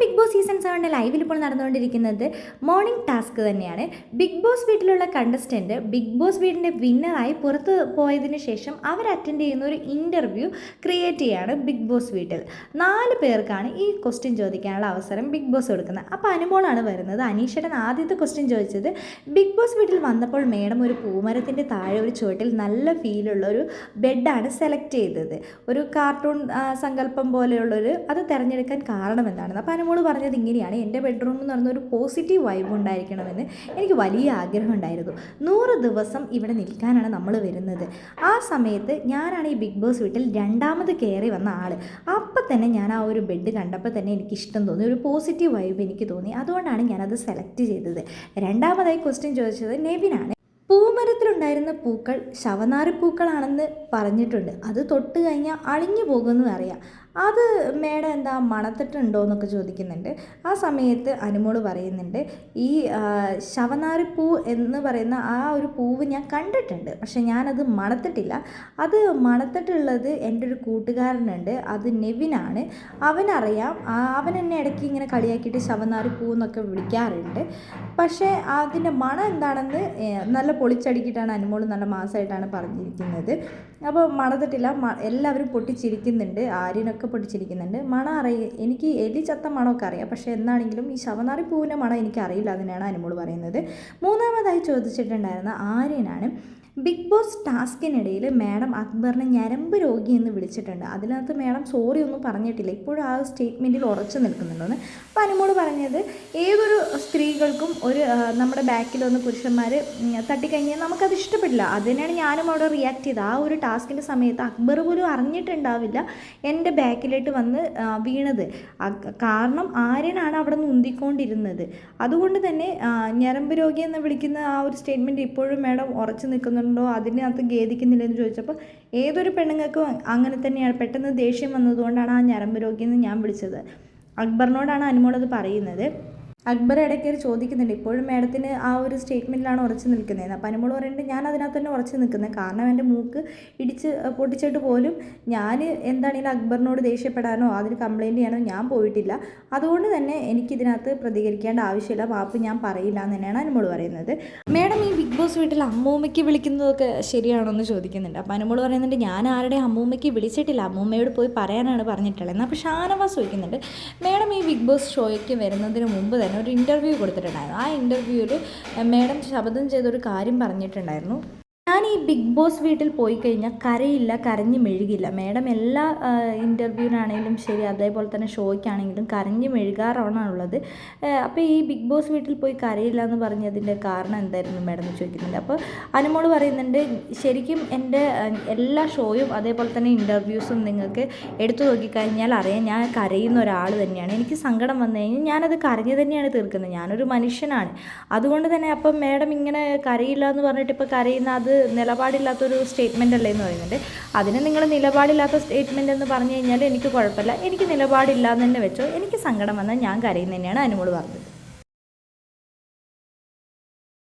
Big boss season സെവന്റെ ലൈവിൽ ഇപ്പോൾ നടന്നുകൊണ്ടിരിക്കുന്നത് മോർണിംഗ് ടാസ്ക് തന്നെയാണ്. ബിഗ് ബോസ് വീട്ടിലുള്ള കണ്ടസ്റ്റന്റ് ബിഗ് ബോസ് വീടിന്റെ വിന്നറായി പുറത്ത് പോയതിന് ശേഷം അവർ അറ്റൻഡ് ചെയ്യുന്ന ഒരു ഇന്റർവ്യൂ ക്രിയേറ്റ് ചെയ്യാണ് ബിഗ് ബോസ് വീട്ടിൽ. നാല് പേർക്കാണ് ഈ ക്വസ്റ്റ്യൻ ചോദിക്കാനുള്ള അവസരം ബിഗ് ബോസ് കൊടുക്കുന്നത്. അപ്പോൾ അനുഭവമാണ് വരുന്നത്. അനീഷേട്ടൻ ആദ്യത്തെ ക്വസ്റ്റ്യൻ ചോദിച്ചത് ബിഗ് ബോസ് വീട്ടിൽ വന്നപ്പോൾ മേഡം ഒരു പൂമരത്തിന്റെ താഴെ ഒരു ചുവട്ടിൽ നല്ല ഫീലുള്ള ഒരു ബെഡാണ് സെലക്ട് ചെയ്തത്. ഒരു കാർട്ടൂൺ സങ്കല്പം പോലെയുള്ളൊരു അത് തിരഞ്ഞെടുക്കാൻ കാരണം എന്താണെന്ന് അപ്പോൾ അനുമോൾ പറഞ്ഞത് ഇങ്ങനെയാണ്. എന്റെ ബെഡ്റൂം എന്ന് പറഞ്ഞ ഒരു പോസിറ്റീവ് വൈബ് ഉണ്ടായിരിക്കണമെന്ന് എനിക്ക് വലിയ ആഗ്രഹം ഉണ്ടായിരുന്നു. നൂറ് ദിവസം ഇവിടെ നിൽക്കാനാണ് നമ്മൾ വരുന്നത്. ആ സമയത്ത് ഞാനാണ് ഈ ബിഗ് ബോസ് വീട്ടിൽ രണ്ടാമത് കയറി വന്ന ആൾ അപ്പം തന്നെ ഞാൻ ആ ഒരു ബെഡ് കണ്ടപ്പോൾ തന്നെ എനിക്ക് ഇഷ്ടം തോന്നി. ഒരു പോസിറ്റീവ് വൈബ് എനിക്ക് തോന്നി. അതുകൊണ്ടാണ് ഞാനത് സെലക്ട് ചെയ്തത്. രണ്ടാമതായി ക്വസ്റ്റ്യൻ ചോദിച്ചത് നെവിനാണ്. പൂമരത്തിലുണ്ടായിരുന്ന പൂക്കൾ ശവനാറി പൂക്കളാണെന്ന് പറഞ്ഞിട്ടുണ്ട്. അത് തൊട്ട് കഴിഞ്ഞാൽ അളിഞ്ഞു പോകുമെന്ന് അറിയാം. അത് മേഡം എന്താ മണത്തിട്ടുണ്ടോ എന്നൊക്കെ ചോദിക്കുന്നുണ്ട്. ആ സമയത്ത് അനുമോൾ പറയുന്നുണ്ട് ഈ ശവനാരിപ്പൂ എന്ന് പറയുന്ന ആ ഒരു പൂവ് ഞാൻ കണ്ടിട്ടുണ്ട് പക്ഷെ ഞാനത് മണത്തിട്ടില്ല. അത് മണത്തിട്ടുള്ളത് എന്റെ ഒരു കൂട്ടുകാരനുണ്ട് അത് നെവിനാണ്. അവനറിയാം അവൻ എന്നെ ഇടയ്ക്ക് ഇങ്ങനെ കളിയാക്കിയിട്ട് ശവനാരി പൂ എന്നൊക്കെ വിളിക്കാറുണ്ട്. പക്ഷേ അതിന്റെ മണം എന്താണെന്ന് നല്ല പൊളിച്ചടുക്കിയിട്ടാണ് അനുമോൾ നല്ല മാസമായിട്ടാണ് പറഞ്ഞിരിക്കുന്നത്. അപ്പോൾ മണത്തിട്ടില്ല എല്ലാവരും പൊട്ടിച്ചിരിക്കുന്നുണ്ട്. ആര്യനൊക്കെ പൊട്ടിച്ചിരിക്കുന്നുണ്ട്. മണ അറിയ എനിക്ക് എലി ചത്ത മണമൊക്കെ അറിയാം. പക്ഷേ എന്നാണെങ്കിലും ഈ ശവനാറി പൂവിന്റെ മണം എനിക്ക് അറിയില്ല അതിനാണ് അനുമോൾ പറയുന്നത്. മൂന്നാമതായി ചോദിച്ചിട്ടുണ്ടായിരുന്ന ആര്യനാണ് ബിഗ് ബോസ് ടാസ്കിനിടയിൽ മാഡം അക്ബറിനെ ഞരമ്പ് രോഗി എന്ന് വിളിച്ചിട്ടുണ്ട്. അതിനകത്ത് മാഡം സോറി ഒന്നും പറഞ്ഞിട്ടില്ല. ഇപ്പോഴും ആ സ്റ്റേറ്റ്മെന്റിൽ ഉറച്ചു നിൽക്കുന്നുണ്ടെന്ന്. അപ്പോൾ അനുമോൾ പറഞ്ഞത് ഏതൊരു സ്ത്രീകൾക്കും ഒരു നമ്മുടെ ബാക്കിൽ വന്ന് പുരുഷന്മാർ തട്ടിക്കഴിഞ്ഞാൽ നമുക്കത് ഇഷ്ടപ്പെടില്ല. അത് തന്നെയാണ് ഞാനും അവിടെ റിയാക്ട് ചെയ്തത്. ആ ഒരു ടാസ്കിന്റെ സമയത്ത് അക്ബർ പോലും അറിഞ്ഞിട്ടുണ്ടാവില്ല എന്റെ ബാക്കിലോട്ട് വന്ന് വീണത്. കാരണം ആര്യനാണ് അവിടെ ഉന്തിക്കൊണ്ടിരുന്നത് അതുകൊണ്ട് തന്നെ ഞരമ്പ് രോഗി എന്ന് വിളിക്കുന്ന ആ ഒരു സ്റ്റേറ്റ്മെന്റ് ഇപ്പോഴും മാഡം ഉറച്ചു നിൽക്കുന്നുണ്ടോ? അതിനകത്ത് ഖേദിക്കുന്നില്ല എന്ന് ചോദിച്ചപ്പോൾ ഏതൊരു പെണ്ണുങ്ങൾക്കും അങ്ങനെ തന്നെയാണ്. പെട്ടെന്ന് ദേഷ്യം വന്നതുകൊണ്ടാണ് ആ ഞരമ്പ് രോഗി എന്ന് ഞാൻ വിളിച്ചത്. അക്ബറിനോടാണ് അനുമോളത് പറയുന്നത്. അക്ബർ ഇടയ്ക്ക് ചോദിക്കുന്നുണ്ട്. ഇപ്പോഴും മാഡത്തിന് ആ ഒരു സ്റ്റേറ്റ്മെന്റിലാണ് ഉറച്ചു നിൽക്കുന്നത് അപ്പോൾ അനുമോൾ പറയുന്നുണ്ട് ഞാൻ അതിനകത്ത് തന്നെ ഉറച്ചു നിൽക്കുന്നത്. കാരണം എന്റെ മൂക്ക് ഇടിച്ച് പൊട്ടിച്ചിട്ട് പോലും ഞാൻ എന്താണെങ്കിലും അക്ബറിനോട് ദേഷ്യപ്പെടാനോ അതിന് കംപ്ലയിന്റ് ചെയ്യാനോ ഞാൻ പോയിട്ടില്ല. അതുകൊണ്ട് തന്നെ എനിക്കിതിനകത്ത് പ്രതികരിക്കേണ്ട ആവശ്യമില്ല. മാപ്പ് ഞാൻ പറയില്ല എന്ന് തന്നെയാണ് അനുമോൾ പറയുന്നത്. മാഡം ഈ ബിഗ് ബോസ് വീട്ടിൽ അമ്മൂമ്മയ്ക്ക് വിളിക്കുന്നതൊക്കെ ശരിയാണോ എന്ന് ചോദിക്കുന്നുണ്ട്. അപ്പോൾ അനുമോൾ പറയുന്നുണ്ട് ഞാൻ ആരുടെ അമ്മൂമ്മയ്ക്ക് വിളിച്ചിട്ടില്ല. അമ്മൂമ്മയോട് പോയി പറയാനാണ് പറഞ്ഞിട്ടുള്ളത് എന്നാൽ അപ്പോൾ ഷാനവാസ് ചോദിക്കുന്നുണ്ട് മാഡം ഈ ബിഗ് ബോസ് ഷോയ്ക്ക് വരുന്നതിന് മുമ്പ് തന്നെ ഒരു ഇന്റർവ്യൂ കൊടുത്തിട്ടുണ്ടായിരുന്നു. ആ ഇന്റർവ്യൂവിൽ മാഡം ശബ്ദം ചെയ്തൊരു കാര്യം പറഞ്ഞിട്ടുണ്ടായിരുന്നു. ഞാൻ ഈ ബിഗ് ബോസ് വീട്ടിൽ പോയി കഴിഞ്ഞാൽ കരയില്ല കരഞ്ഞു മെഴുകില്ല. മാഡം എല്ലാ ഇന്റർവ്യൂവിനാണെങ്കിലും ശരി അതേപോലെ തന്നെ ഷോയ്ക്കാണെങ്കിലും കരഞ്ഞു മെഴുകാറാണുള്ളത്. അപ്പോൾ ഈ ബിഗ് ബോസ് വീട്ടിൽ പോയി കരയില്ല എന്ന് പറഞ്ഞതിന്റെ കാരണം എന്തായിരുന്നു മാഡം എന്ന് ചോദിക്കുന്നുണ്ട്. അപ്പോൾ അനുമോൾ പറയുന്നുണ്ട് ശരിക്കും എന്റെ എല്ലാ ഷോയും അതേപോലെ തന്നെ ഇന്റർവ്യൂസും നിങ്ങൾക്ക് എടുത്തു നോക്കിക്കഴിഞ്ഞാൽ അറിയാം ഞാൻ കരയുന്ന ഒരാൾ തന്നെയാണ്. എനിക്ക് സങ്കടം വന്നു കഴിഞ്ഞാൽ ഞാനത് കരഞ്ഞു തന്നെയാണ് തീർക്കുന്നത്. ഞാനൊരു മനുഷ്യനാണ്. അതുകൊണ്ട് തന്നെ അപ്പം മാഡം ഇങ്ങനെ കരയില്ല എന്ന് പറഞ്ഞിട്ട് ഇപ്പോൾ കരയുന്ന അത് നിലപാടില്ലാത്തൊരു സ്റ്റേറ്റ്മെന്റ് അല്ലേ എന്ന് പറയുന്നുണ്ട്. അതിന് നിങ്ങൾ നിലപാടില്ലാത്ത സ്റ്റേറ്റ്മെന്റ് എന്ന് പറഞ്ഞു കഴിഞ്ഞാൽ എനിക്ക് കുഴപ്പമില്ല. എനിക്ക് നിലപാടില്ല എന്ന് തന്നെ വെച്ചോ. എനിക്ക് സങ്കടം വന്നാൽ ഞാൻ കരയുന്നതന്നെയാണ് അനുമോൾ പറഞ്ഞത്.